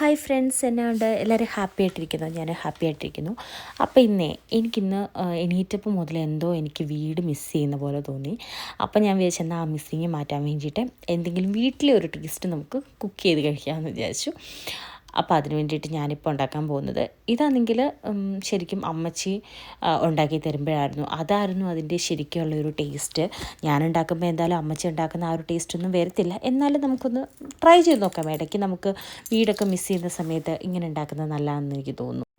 Hi friends എന്നാണ്ട് എല്ലാവരും happy ആയിട്ടിരിക്കുന്നു. ഞാൻ ഹാപ്പി ആയിട്ടിരിക്കുന്നു. അപ്പോൾ ഇന്നേ എനിക്കിന്ന് എണീറ്റപ്പം മുതൽ എന്തോ എനിക്ക് വീട് മിസ് ചെയ്യുന്ന പോലെ തോന്നി. അപ്പോൾ ഞാൻ വിചാരിച്ചു എന്നാൽ ആ മിസ്സിങ് മാറ്റാൻ വേണ്ടിയിട്ട് എന്തെങ്കിലും വീട്ടിലെ ഒരു ടേസ്റ്റ് നമുക്ക് കുക്ക് ചെയ്ത് കഴിക്കാമെന്ന് വിചാരിച്ചു. അപ്പോൾ അതിന് വേണ്ടിയിട്ട് ഞാനിപ്പോൾ ഉണ്ടാക്കാൻ പോകുന്നത്. ഇതാണെങ്കിൽ ശരിക്കും അമ്മച്ചി ഉണ്ടാക്കി തരുമ്പോഴായിരുന്നു. അതായിരുന്നു അതിന്റെ ശരിക്കുള്ള ഒരു ടേസ്റ്റ്. ഞാൻ ഉണ്ടാക്കുമ്പോൾ എന്തായാലും അമ്മച്ചി ഉണ്ടാക്കുന്ന ആ ഒരു ടേസ്റ്റ് ഒന്നും വരത്തില്ല. എന്നാലും നമുക്കൊന്ന് ട്രൈ ചെയ്ത് നോക്കാം. ഇടയ്ക്ക് നമുക്ക് വീടൊക്കെ മിസ് ചെയ്യുന്ന സമയത്ത് ഇങ്ങനെ ഉണ്ടാക്കുന്നത് നല്ലതാണെന്ന് എനിക്ക് തോന്നുന്നു.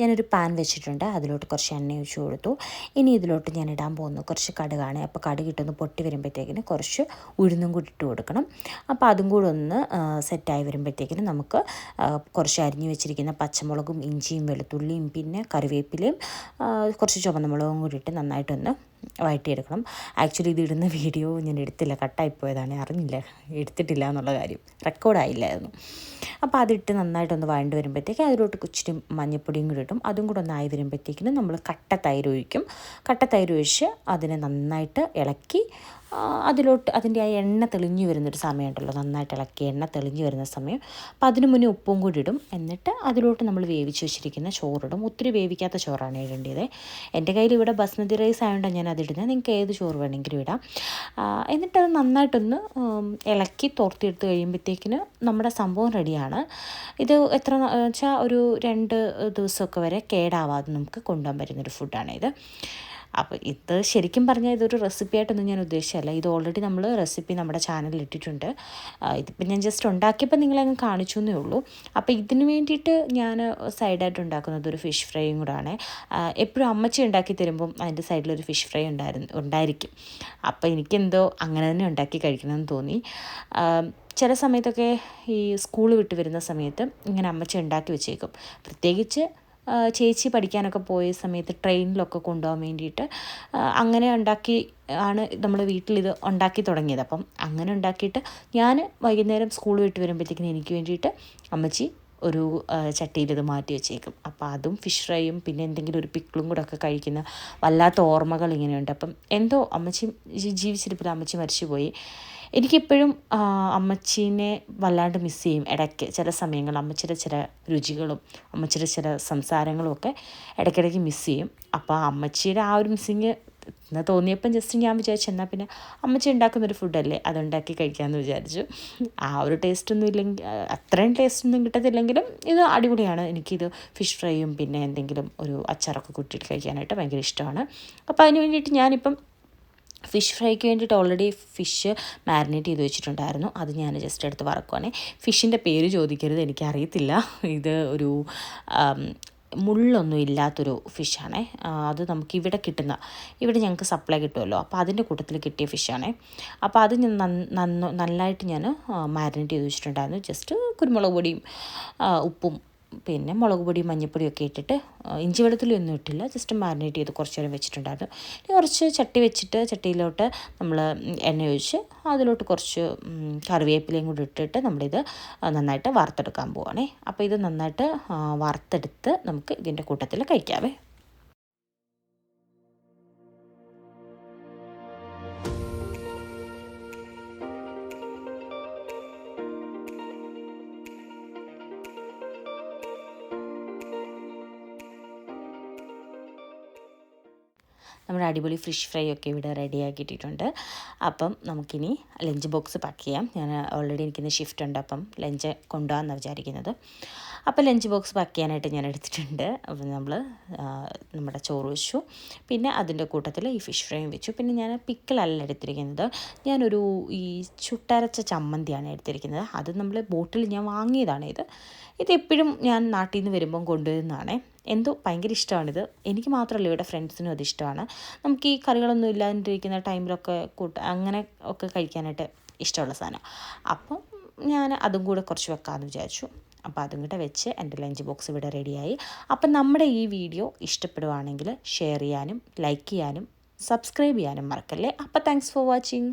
ഞാനൊരു പാൻ വെച്ചിട്ടുണ്ട്. അതിലോട്ട് കുറച്ച് എണ്ണ ഒഴിച്ചു കൊടുത്തു. ഇനി ഇതിലോട്ട് ഞാൻ ഇടാൻ പോകുന്നു. കുറച്ച് കടുകാണ്. അപ്പോൾ കടു ഇട്ടൊന്ന് പൊട്ടി വരുമ്പോഴത്തേക്കിന് കുറച്ച് ഉഴുന്നും കൂടി ഇട്ട് കൊടുക്കണം. അപ്പോൾ അതും കൂടെ ഒന്ന് സെറ്റായി വരുമ്പോഴത്തേക്കിന് നമുക്ക് കുറച്ച് അരിഞ്ഞു വെച്ചിരിക്കുന്ന പച്ചമുളകും ഇഞ്ചിയും വെളുത്തുള്ളിയും പിന്നെ കറിവേപ്പിലയും കുറച്ച് ചുവന്ന മുളകും കൂടി ഇട്ട് നന്നായിട്ടൊന്ന് വഴറ്റിയെടുക്കണം. ആക്ച്വലി ഇത് ഇടുന്ന വീഡിയോ ഞാൻ എടുത്തില്ല. കട്ടായി പോയതാണ്. അറിഞ്ഞില്ല. എടുത്തിട്ടില്ല എന്നുള്ള കാര്യം. റെക്കോർഡായില്ലായിരുന്നു അപ്പോൾ അതിട്ട് നന്നായിട്ടൊന്ന് വഴണ്ട് വരുമ്പോഴത്തേക്ക് അതിലോട്ട് ഇച്ചിരി മഞ്ഞൾപ്പൊടിയും കൂടി ഇട്ടും അതും കൂടെ ഒന്നായി വരുമ്പോഴത്തേക്കിനും നമ്മൾ കട്ട തൈര് ഒഴിക്കും. കട്ട തൈര് ഒഴിച്ച് അതിനെ നന്നായിട്ട് ഇളക്കി അതിലോട്ട് അതിന്റെ ആ എണ്ണ തെളിഞ്ഞു വരുന്നൊരു സമയമുണ്ടല്ലോ നന്നായിട്ട് ഇളക്കി എണ്ണ തെളിഞ്ഞു വരുന്ന സമയം. അപ്പോൾ അതിന് മുന്നേ ഉപ്പും കൂടി ഇടും. എന്നിട്ട് അതിലോട്ട് നമ്മൾ വേവിച്ച് വെച്ചിരിക്കുന്ന ചോറിടും. ഒത്തിരി വേവിക്കാത്ത ചോറാണ് ഇടേണ്ടത് എന്റെ കയ്യിൽ ഇവിടെ ബസ്മതി റൈസ് ആയതുകൊണ്ടാണ് ഞാൻ അതിടുന്നത് നിങ്ങൾക്ക് ഏത് ചോറ് വേണമെങ്കിലും ഇടാം. എന്നിട്ടത് നന്നായിട്ടൊന്ന് ഇളക്കി തോർത്തിയെടുത്ത് കഴിയുമ്പോഴത്തേക്കിന് നമ്മുടെ സംഭവം റെഡിയാണ്. ഇത് എത്ര വെച്ചാൽ ഒരു രണ്ട് ദിവസമൊക്കെ വരെ കേടാവാതെ നമുക്ക് കൊണ്ടുപോകാൻ പറ്റുന്നൊരു ഫുഡാണ് ഇത് അപ്പോൾ ഇത് ശരിക്കും പറഞ്ഞാൽ ഇതൊരു റെസിപ്പി ആയിട്ടൊന്നും ഞാൻ ഉദ്ദേശിച്ചല്ല ഇത് ഓൾറെഡി നമ്മൾ റെസിപ്പി നമ്മുടെ ചാനലിൽ ഇട്ടിട്ടുണ്ട്. ഇതിപ്പോൾ ഞാൻ ജസ്റ്റ് ഉണ്ടാക്കിയപ്പോൾ നിങ്ങളങ്ങ് കാണിച്ചു എന്നേ ഉള്ളൂ. അപ്പോൾ ഇതിന് വേണ്ടിയിട്ട് ഞാൻ സൈഡായിട്ട് ഉണ്ടാക്കുന്നത് ഒരു ഫിഷ് ഫ്രൈയും കൂടാണ് എപ്പോഴും അമ്മച്ചി ഉണ്ടാക്കി തരുമ്പം അതിന്റെ സൈഡിലൊരു ഫിഷ് ഫ്രൈ ഉണ്ടായിരുന്നു ഉണ്ടായിരിക്കും. അപ്പോൾ എനിക്കെന്തോ അങ്ങനെ തന്നെ ഉണ്ടാക്കി കഴിക്കണമെന്ന് തോന്നി. ചില സമയത്തൊക്കെ ഈ സ്കൂൾ വിട്ട് വരുന്ന സമയത്ത് ഇങ്ങനെ അമ്മച്ചി ഉണ്ടാക്കി വെച്ചേക്കും. പ്രത്യേകിച്ച് ചേച്ചി പഠിക്കാനൊക്കെ പോയ സമയത്ത് ട്രെയിനിലൊക്കെ കൊണ്ടുപോകാൻ വേണ്ടിയിട്ട് അങ്ങനെ ഉണ്ടാക്കി ആണ് നമ്മൾ വീട്ടിലിത് ഉണ്ടാക്കി തുടങ്ങിയത്. അപ്പം അങ്ങനെ ഉണ്ടാക്കിയിട്ട് ഞാൻ വൈകുന്നേരം സ്കൂൾ വിട്ട് വരുമ്പോഴത്തേക്കിന് എനിക്ക് വേണ്ടിയിട്ട് അമ്മച്ചി ഒരു ചട്ടിയിൽ ഇത് മാറ്റി വെച്ചേക്കും. അപ്പോൾ അതും ഫിഷ് ഫ്രൈയും പിന്നെ എന്തെങ്കിലും ഒരു പിക്കിളും കൂടെ ഒക്കെ കഴിക്കുന്ന വല്ലാത്ത ഓർമ്മകൾ ഇങ്ങനെയുണ്ട്. അപ്പം എന്തോ അമ്മച്ചി ജീവിച്ചിരിപ്പിൽ അമ്മച്ചി മരിച്ചുപോയി. എനിക്കെപ്പോഴും അമ്മച്ചീനെ വല്ലാണ്ട് മിസ് ചെയ്യും ഇടയ്ക്ക്. ചില സമയങ്ങൾ അമ്മച്ചിയുടെ ചില രുചികളും അമ്മച്ചിയുടെ ചില സംസാരങ്ങളും ഒക്കെ ഇടയ്ക്കിടയ്ക്ക് മിസ് ചെയ്യും. അപ്പോൾ അമ്മച്ചിയുടെ ആ ഒരു മിസ്സിങ് എന്ന് തോന്നിയപ്പം ജസ്റ്റ് ഞാൻ വിചാരിച്ചു എന്നാൽ പിന്നെ അമ്മച്ചി ഉണ്ടാക്കുന്നൊരു ഫുഡല്ലേ അതുണ്ടാക്കി കഴിക്കാമെന്ന് വിചാരിച്ചു. ആ ഒരു ടേസ്റ്റൊന്നും ഇല്ലെങ്കിൽ അത്രയും ടേസ്റ്റൊന്നും കിട്ടത്തില്ലെങ്കിലും ഇത് അടിപൊളിയാണ്. എനിക്കിത് ഫിഷ് ഫ്രൈയും പിന്നെ എന്തെങ്കിലും ഒരു അച്ചാറൊക്കെ കൂട്ടിയിട്ട് കഴിക്കാനായിട്ട് ഭയങ്കര ഇഷ്ടമാണ്. അപ്പോൾ അതിന് വേണ്ടിയിട്ട് ഞാനിപ്പം ഫിഷ് ഫ്രൈക്ക് വേണ്ടിയിട്ട് ഓൾറെഡി ഫിഷ് മാരിനേറ്റ് ചെയ്ത് വെച്ചിട്ടുണ്ടായിരുന്നു. അത് ഞാൻ ജസ്റ്റ് എടുത്ത് വറക്കുവാണേ. ഫിഷിന്റെ പേര് ചോദിക്കരുത് എനിക്കറിയത്തില്ല. ഇത് ഒരു മുള്ളൊന്നും ഇല്ലാത്തൊരു ഫിഷാണ് അത് നമുക്ക് ഇവിടെ കിട്ടുന്ന ഇവിടെ ഞങ്ങൾക്ക് സപ്ലൈ കിട്ടുമല്ലോ. അപ്പോൾ അതിന്റെ കൂട്ടത്തിൽ കിട്ടിയ ഫിഷാണ് അപ്പോൾ അത് ഞാൻ നന്ന- നന്ന നല്ലതായിട്ട് ഞാൻ മാരിനേറ്റ് ചെയ്ത് വെച്ചിട്ടുണ്ടായിരുന്നു. ജസ്റ്റ് കുരുമുളക് പൊടിയും ഉപ്പും പിന്നെ മുളക് പൊടിയും മഞ്ഞൾപ്പൊടിയും ഒക്കെ ഇട്ടിട്ട് ഇഞ്ചി വെള്ളത്തിലൊന്നും ഇട്ടില്ല. ജസ്റ്റ് മാരിനേറ്റ് ചെയ്ത് കുറച്ച് നേരം വെച്ചിട്ടുണ്ടായിരുന്നു കുറച്ച് ചട്ടി വെച്ചിട്ട് ചട്ടിയിലോട്ട് നമ്മൾ എണ്ണ ഒഴിച്ച് അതിലോട്ട് കുറച്ച് കറിവേപ്പിലയും കൂടി ഇട്ടിട്ട് നമ്മളിത് നന്നായിട്ട് വറുത്തെടുക്കാൻ പോവുകയാണേ അപ്പോൾ ഇത് നന്നായിട്ട് വറുത്തെടുത്ത് നമുക്ക് ഇതിന്റെ കൂട്ടത്തിൽ കഴിക്കാവേ. നമ്മുടെ അടിപൊളി ഫിഷ് ഫ്രൈ ഒക്കെ ഇവിടെ റെഡി ആക്കിയിട്ടിട്ടുണ്ട്. അപ്പം നമുക്കിനി ലഞ്ച് ബോക്സ് പാക്ക് ചെയ്യാം. ഞാൻ ഓൾറെഡി എനിക്കിന്ന് ഷിഫ്റ്റ് ഉണ്ട്. അപ്പം ലഞ്ച് കൊണ്ടുപോകാമെന്നാണ് വിചാരിക്കുന്നത്. അപ്പോൾ ലഞ്ച് ബോക്സ് പാക്ക് ചെയ്യാനായിട്ട് ഞാൻ എടുത്തിട്ടുണ്ട്. അപ്പോൾ നമ്മൾ നമ്മുടെ ചോറ് വെച്ചു. പിന്നെ അതിന്റെ കൂട്ടത്തിൽ ഈ ഫിഷ് ഫ്രൈയും വെച്ചു. പിന്നെ ഞാൻ പിക്കിളല്ല എടുത്തിരിക്കുന്നത്. ഞാനൊരു ഈ ചുട്ടരച്ച ചമ്മന്തിയാണ് എടുത്തിരിക്കുന്നത്. അത് നമ്മൾ ബോട്ടിൽ ഞാൻ വാങ്ങിയതാണ് ഇത്. ഇതെപ്പോഴും ഞാൻ നാട്ടിൽ നിന്ന് വരുമ്പം കൊണ്ടുവരുന്നതാണേ. എന്തോ ഭയങ്കര ഇഷ്ടമാണിത്. എനിക്ക് മാത്രമല്ല ഇവിടെ ഫ്രണ്ട്സിനും അത് ഇഷ്ടമാണ്. നമുക്ക് ഈ കറികളൊന്നും ഇല്ലാതിരിക്കുന്ന ടൈമിലൊക്കെ കൂട്ട അങ്ങനെ ഒക്കെ കഴിക്കാനായിട്ട് ഇഷ്ടമുള്ള സാധനം. അപ്പം ഞാൻ അതും കൂടെ കുറച്ച് വെക്കാമെന്ന് വിചാരിച്ചു. അപ്പോൾ അതും കൂടെ വെച്ച് എന്റെ ലഞ്ച് ബോക്സ് ഇവിടെ റെഡിയായി. അപ്പം നമ്മുടെ ഈ വീഡിയോ ഇഷ്ടപ്പെടുവാണെങ്കിൽ ഷെയർ ചെയ്യാനും ലൈക്ക് ചെയ്യാനും സബ്സ്ക്രൈബ് ചെയ്യാനും മറക്കല്ലേ. അപ്പോൾ താങ്ക്സ് ഫോർ വാച്ചിങ്.